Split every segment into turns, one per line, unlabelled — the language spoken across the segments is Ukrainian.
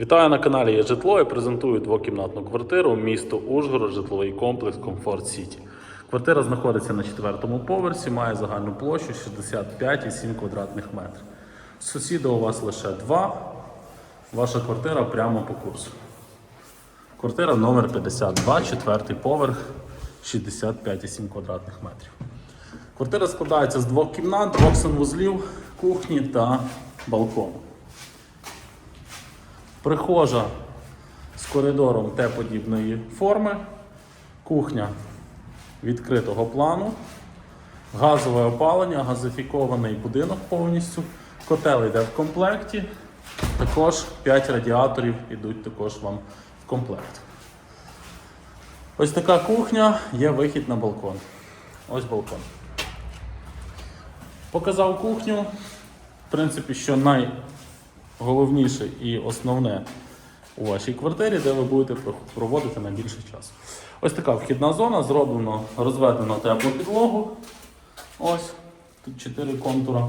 Вітаю на каналі Є житло. Я презентую двокімнатну квартиру місто Ужгород, житловий комплекс Комфорт Сіті. Квартира знаходиться на четвертому поверсі, має загальну площу 65,7 квадратних метрів. Сусіда у вас лише два. Ваша квартира прямо по курсу. Квартира номер 52, четвертий поверх, 65,7 квадратних метрів. Квартира складається з двох кімнат, двох санвузлів, кухні та балкону. Прихожа з коридором Т-подібної форми, кухня відкритого плану, газове опалення, газифікований будинок повністю, котел йде в комплекті, також 5 радіаторів йдуть також вам в комплект. Ось така кухня, є вихід на балкон. Ось балкон. Показав кухню. В принципі, що найголовніше і основне у вашій квартирі, де ви будете проводити найбільше часу. Ось така вхідна зона, зроблено, розведено теплу підлогу. Ось, тут 4 контура.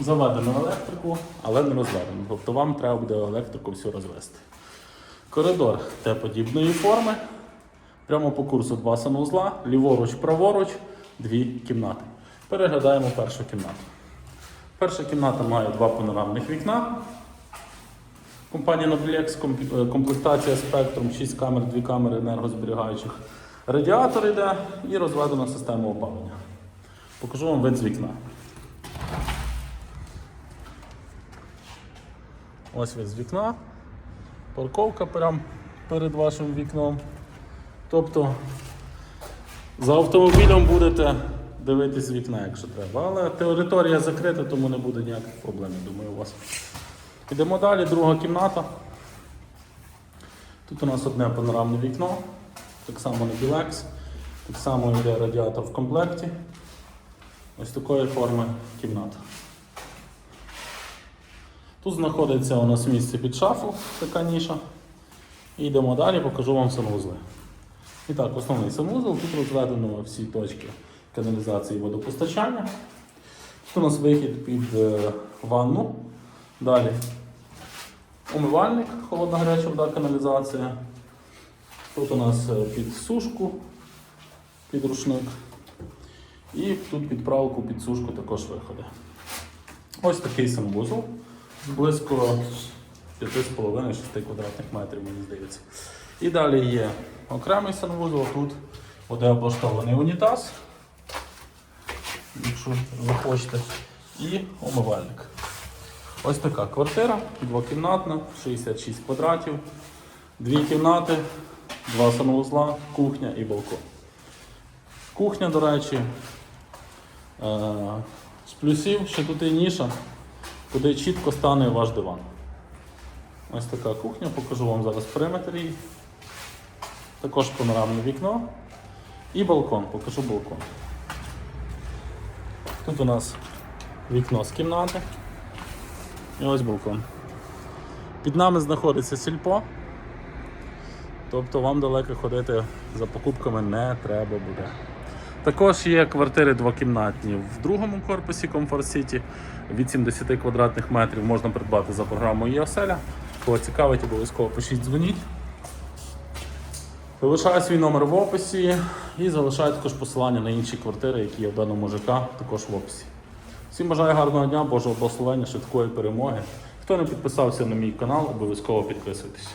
Заведено електрику, але не розведено. Тобто вам треба буде електрику всю розвести. Коридор Т-подібної форми. Прямо по курсу два санузла, ліворуч, праворуч, дві кімнати. Переглядаємо першу кімнату. Перша кімната має два панорамних вікна. Компанія Noblex, е, комплектація спектром, 6 камер, 2 камери енергозберігаючих. Радіатор йде і розведена система опалення. Покажу вам вид з вікна. Ось вид з вікна. Парковка прямо перед вашим вікном. Тобто за автомобілем будете дивитись з вікна, якщо треба. Але територія закрита, тому не буде ніяких проблем, думаю, у вас. Йдемо далі, друга кімната. Тут у нас одне панорамне вікно, так само на білекс, так само йде радіатор в комплекті. Ось такої форми кімната. Тут знаходиться у нас місце під шафу, така ніша. І йдемо далі, покажу вам санвузли. І так, основний санвузол. Тут розведено всі точки каналізації водопостачання. Тут у нас вихід під е, ванну. Далі умивальник, холодна гаряча вода, каналізація. Тут у нас е, під сушку, під рушник. І тут під пралку, під сушку також виходи. Ось такий санвузол. Близько 5,5-6 квадратних метрів, мені здається. І далі є окремий санвузол, тут буде облаштований унітаз, якщо захочете, і умивальник. Ось така квартира, двокімнатна, 66 квадратів, дві кімнати, два санвузла, кухня і балкон. Кухня, до речі, е, з плюсів, що тут є ніша, куди чітко стане ваш диван. Ось така кухня, покажу вам зараз периметр її. Також панорамне вікно і балкон, покажу балкон. Тут у нас вікно з кімнати. І ось балкон. Під нами знаходиться сільпо. Тобто вам далеко ходити за покупками не треба буде. Також є квартири двокімнатні в другому корпусі Comfort City від 70 квадратних метрів можна придбати за програмою «Єоселя». Кого цікавить, обов'язково пишіть, дзвоніть. Залишаю свій номер в описі і залишаю також посилання на інші квартири, які є в даному мужика, також в описі. Всім бажаю гарного дня, Божого благословення, швидкої перемоги. Хто не підписався на мій канал, обов'язково підписуйтесь.